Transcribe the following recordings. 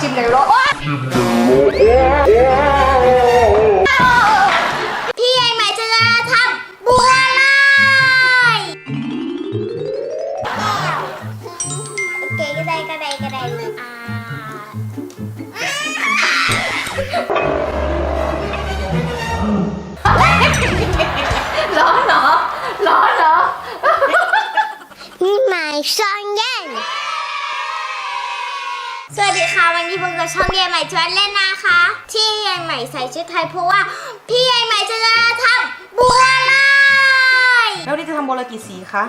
จิ้มเลยเหรอพี่ใหญ่ใหม่จะทำบัวลอยโอเคก็ได้ก็ได้ก็ได้อ่า สวัสดีค่ะ วันนี้พบกับช่องเย็นใหม่ชวนเล่นนะคะ ที่เย็นใหม่ใส่ชุดไทยเพราะว่าพี่ใหญ่ใหม่จะทำบัวลอยแล้ววันนี้จะทำโบรากี่สีคะ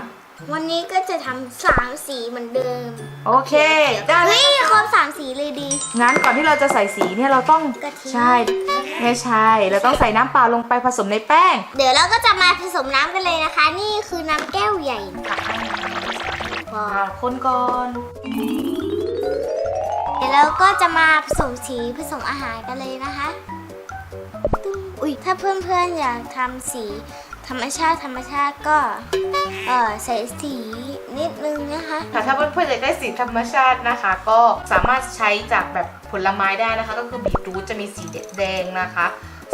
วันนี้ก็จะทำสามสีเหมือนเดิม โอเค ได้เลเฮ้ยยครบสามสีเลยดี งั้นก่อนที่เราจะใส่สีเนี่ยเราต้องกะทิใช่ไม่ใช่ เราต้องใส่น้ำเปล่าลงไปผสมในแป้ง เดี๋ยวเราก็จะมาผสมน้ำกันเลยนะคะ นี่คือน้ำแก้วใหญ่พออ่าคนก่อน เดี๋ยวเราก็จะมาผสมสีผสมอาหารกันเลยนะคะตึ้งอุ้ยถ้าเพื่อนๆอยากทำสีธรรมชาติธรรมชาติก็เออใส่สีนิดนึงนะคะค่ะถ้าเพื่อนๆอยากได้สีธรรมชาตินะคะ ก็สามารถใช้จากแบบผลไม้ได้นะคะ ก็คือบีทรูทจะมีสีแดงนะคะ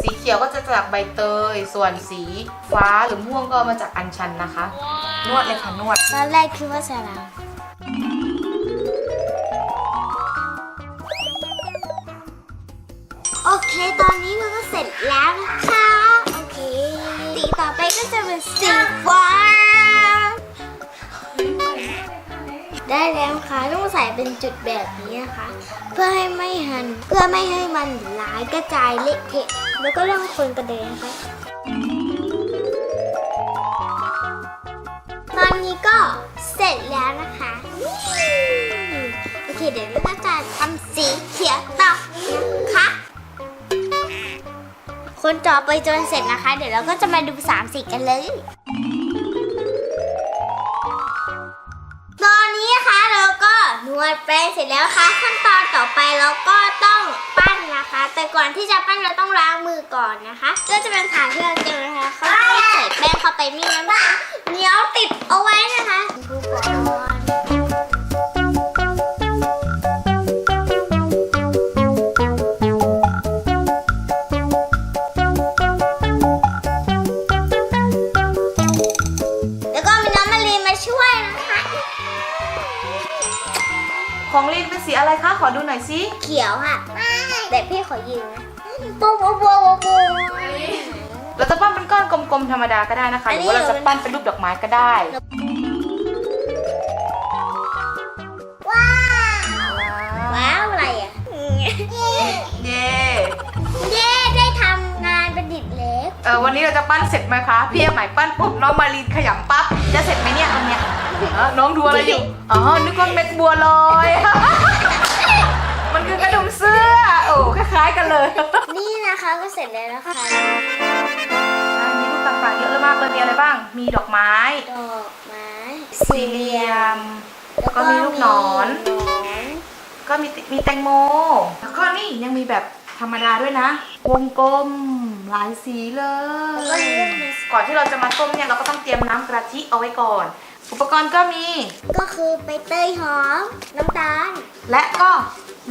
สีเขียวก็จะจากใบเตย ส่วนสีฟ้าหรือม่วงก็มาจากอัญชันนะคะ นวดเลยค่ะนวดตอนแรกคิดว่าสลา จะเป็นสีฟ้า ได้แล้วค่ะต้องใส่เป็นจุดแบบนี้นะคะ เพื่อให้ไม่หัน เพื่อไม่ให้มันหลายกระจายเละเทะ แล้วก็เริ่มคนกระเด็นนะคะตอนนี้ก็เสร็จแล้วนะคะ โอเคเดี๋ยวเราก็จะทำสีเขียวต่อ คนต่อไปจนเสร็จนะคะ เดี๋ยวเราก็จะมาดูสามสีกันเลย ตอนนี้นะคะเราก็นวดแป้งเสร็จแล้วค่ะ ขั้นตอนต่อไปเราก็ต้องปั้นนะคะ แต่ก่อนที่จะปั้นเราต้องล้างมือก่อนนะคะ ก็จะเป็นฐานที่เราเจอนะคะเขาใส่แป้งเข้าไปนี่นะเช่วยนะคะ ของลินเป็นสีอะไรคะ ขอดูหน่อยสิเขียวค่ะแต่พี่ขอยืมนะปูปูปูปูปูเราจะปั้นเป็นก้อนกลมๆธรรมดาก็ได้นะคะ หรือว่าเราจะปั้นเป็นรูปดอกไม้ก็ได้ เล็กเออวันนี้เราจะปั้นเสร็จไหมคะพี่เอใหม่ปั้นปุ๊บน้องมารีนขยำปั๊บจะเสร็จไหมเนี่ยอันเนี้ยเออน้องดูอะไรอยู่อ๋อนึกว่าเม็ดบัวลอย มันคือกระดุมเสื้อโอ้คล้ายๆกันเลยนี่นะคะก็เสร็จแล้วนะคะมีรูปต่างๆเยอะมากเลยมีอะไรบ้าง มีดอกไม้ ดอกไม้สี่เหลี่ยม แล้วก็มีลูกหนอน หนอน ก็มีติมีแตงโม แล้วก็นี่ยังมีแบบ ธรรมดาด้วยนะ วงกลมหลายสีเลแล้วก็ยเลือกมาก่อนที่เราจะมาต้มเนี่ยเราก็ต้องเตรียมน้ำกะทิเอาไว้ก่อน อุปกรณ์ก็มี ก็คือใบเตยหอม น้ำตาล และก็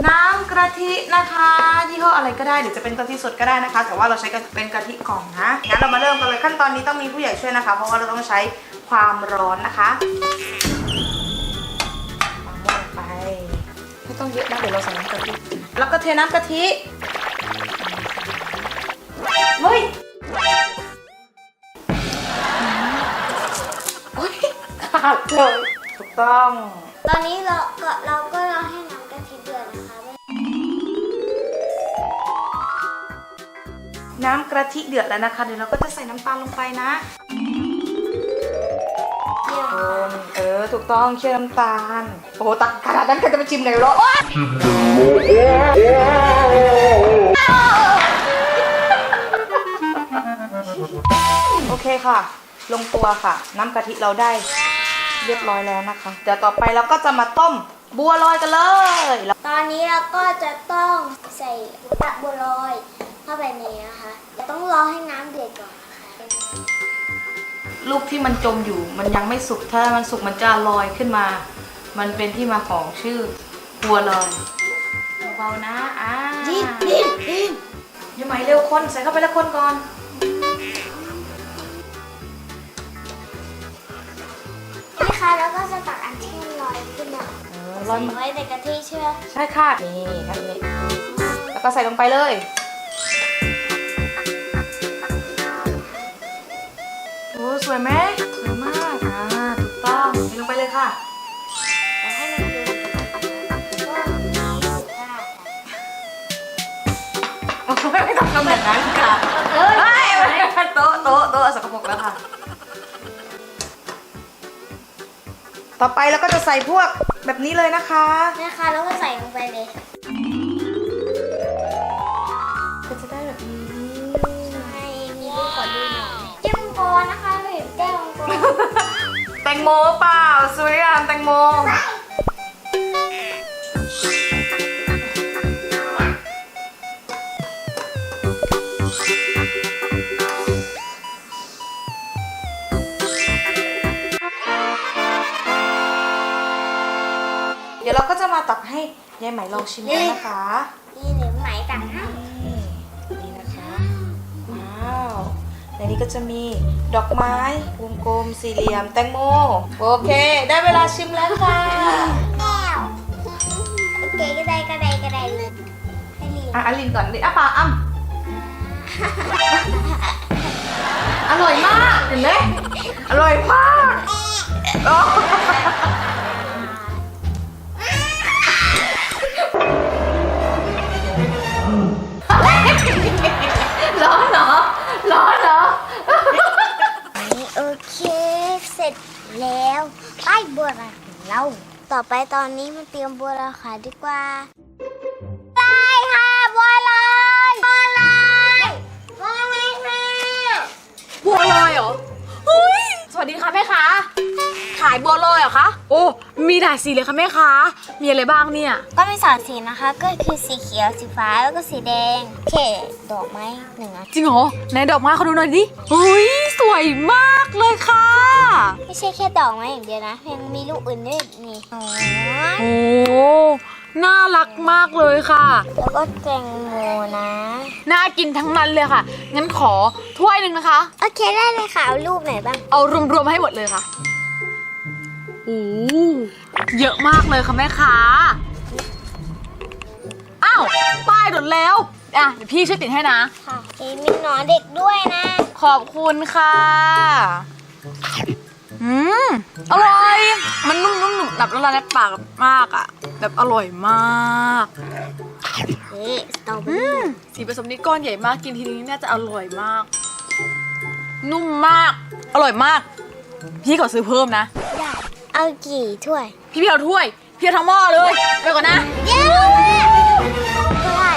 น้ำกะทินะคะยี่ห้ออะไรก็ได้หรือจะเป็นกะทิสดก็ได้นะคะ แต่ว่าเราใช้เป็นกะทิกล่องนะงั้นเรามาเริ่มกันเลยขั้นตอนนี้ต้องมีผู้ใหญ่ช่วยนะคะ เพราะว่าเราต้องใช้ความร้อนนะคะวางหม้อลงไปไม่ต้องเยอะนะเดี๋ยวเราใส่น้ำกะทิแล้วก็เทน้ำกะทิ เฮ้ยโอ๊ยขาดเลยถูกต้อง ตอนนี้เราก็เราก็รอให้น้ำกะทิเดือดนะคะน้ำกะทิเดือดแล้วนะคะ เดี๋ยวเราก็จะใส่น้ำตาลลงไปนะเยี่ยมคนเออ ถูกต้องเคี่ยวน้ำตาล โอ้โหตักขนาดนั้นใครจะมาชิมเลยเหรอโอ เคค่ะ ลงตัวค่ะ น้ำกะทิเราได้เรียบร้อยแล้วนะคะ เดี๋ยวต่อไปเราก็จะมาต้มบัวลอยกันเลย ตอนนี้เราก็จะต้องใส่ตะบัวลอยเข้าไปในนี้นะคะเราต้องรอให้น้ำเดือดก่อนนะคะลูกที่มันจมอยู่มันยังไม่สุก ถ้ามันสุกมันจะลอยขึ้นมา มันเป็นที่มาของชื่อบัวลอยเบาๆนะ อ่าดินดินดินยังไหมเร็วคนใส่เข้าไปแล้วคนก่อน แล้วก็จะตักอันที่ลอยขึ้นมาเออร้อนใส่ไว้ในกะทิเชื่อใช่ค่ะ นี่ทำนี้ แล้วก็ใส่ลงไปเลย โอ้สวยไหมสวยมาก อ่า ถูกต้องใส่ลงไปเลยค่ะ แล้วให้มันดูก็มีสุภาพไม่ต้องทำแบบนั้นค่ะ เอ้ยไม่โต๊ะโต๊ะโต๊ะสกปรกแล้วค่ะ ต่อไปเราก็จะใส่พวกแบบนี้เลยนะคะนะคะแล้วก็ใส่ลงไปเลย ก็จะได้แบบนี้ใช่มีลูกขอดูหน่อยแก้วมังกรนะคะไม่เห็นแก้วมังกรแตงโมเปล่าสวยงามแตงโม เดี๋ยวเราก็จะมาตักให้ยายไหมลองชิมกันนะคะนี่หรือไหมต่างให้นี่นี่นะคะว้าวในนี้ก็จะมีดอกไม้วงกลมสี่เหลี่ยมแตงโมโอเค ได้เวลาชิมแล้วค่ะแก้วโอเคก็ได้ก็ได้ก็ได้เลยให้ลีอะอันลินก่อนลินอะปากอ้ำอร่อยมากเห็นไหมอร่อยมาก เรา ต่อไปตอนนี้มาเตรียมบัวลอยขายดีกว่า มีหลายสีเลยค่ะแม่ค้ามีอะไรบ้างเนี่ย ก็มีสามสีนะคะ ก็คือสีเขียวสีฟ้าแล้วก็สีแดงโอเคดอกไม้หนึ่งอันจริงเหรอไหนดอกไม้เขาดูหน่อยดิเฮ้ยสวยมากเลยค่ะ ไม่ใช่แค่ดอกไม้อย่างเดียวนะยังมีลูกอื่นด้วยนี่อ๋อโอ้น่ารักมากเลยค่ะ แล้วก็แตงโมนะ น่ากินทั้งนั้นเลยค่ะงั้นขอถ้วยหนึ่งนะคะ โอเคได้เลยค่ะเอารูปไหนบ้างเอารวมๆให้หมดเลยค่ะ โอ้เยอะมากเลยค่ะแม่ค้า อ้าว ป้ายหมดแล้ว อะเดี๋ยวพี่ช่วยติดให้นะ ค่ะเอ้มีหนอนเด็กด้วยนะ ขอบคุณค่ะ อืม อร่อย มันนุ่มๆหนุบหนับละลายในปากมากอะ แบบอร่อยมาก เฮ้สตรอเบออืรี่ม สีผสมนี่ก้อนใหญ่มาก กินทีนี้น่าจะอร่อยมาก นุ่มมาก อร่อยมาก พี่ขอซื้อเพิ่มนะได้ เอากี่ถ้วย พี่พี่เอาถ้วยพี่เอาทั้งหม้อเลยไปก่อนนะ เย้ก็ได้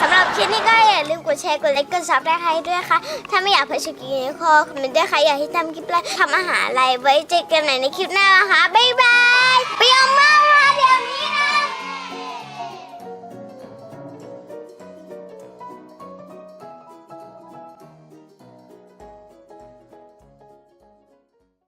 สำหรับคลิปนี้ก็อย่าลืมกดแชร์ กดไลค์ กดซับได้ให้ด้วยค่ะ ถ้าไม่อยากพลาดคลิปนี้ก็คอมเมนต์ด้วยค่ะ อยากให้ทำคลิปอะไรทำอาหารอะไร ไว้เจอกันใหม่ในคลิปหน้านะคะ บ๊ายบาย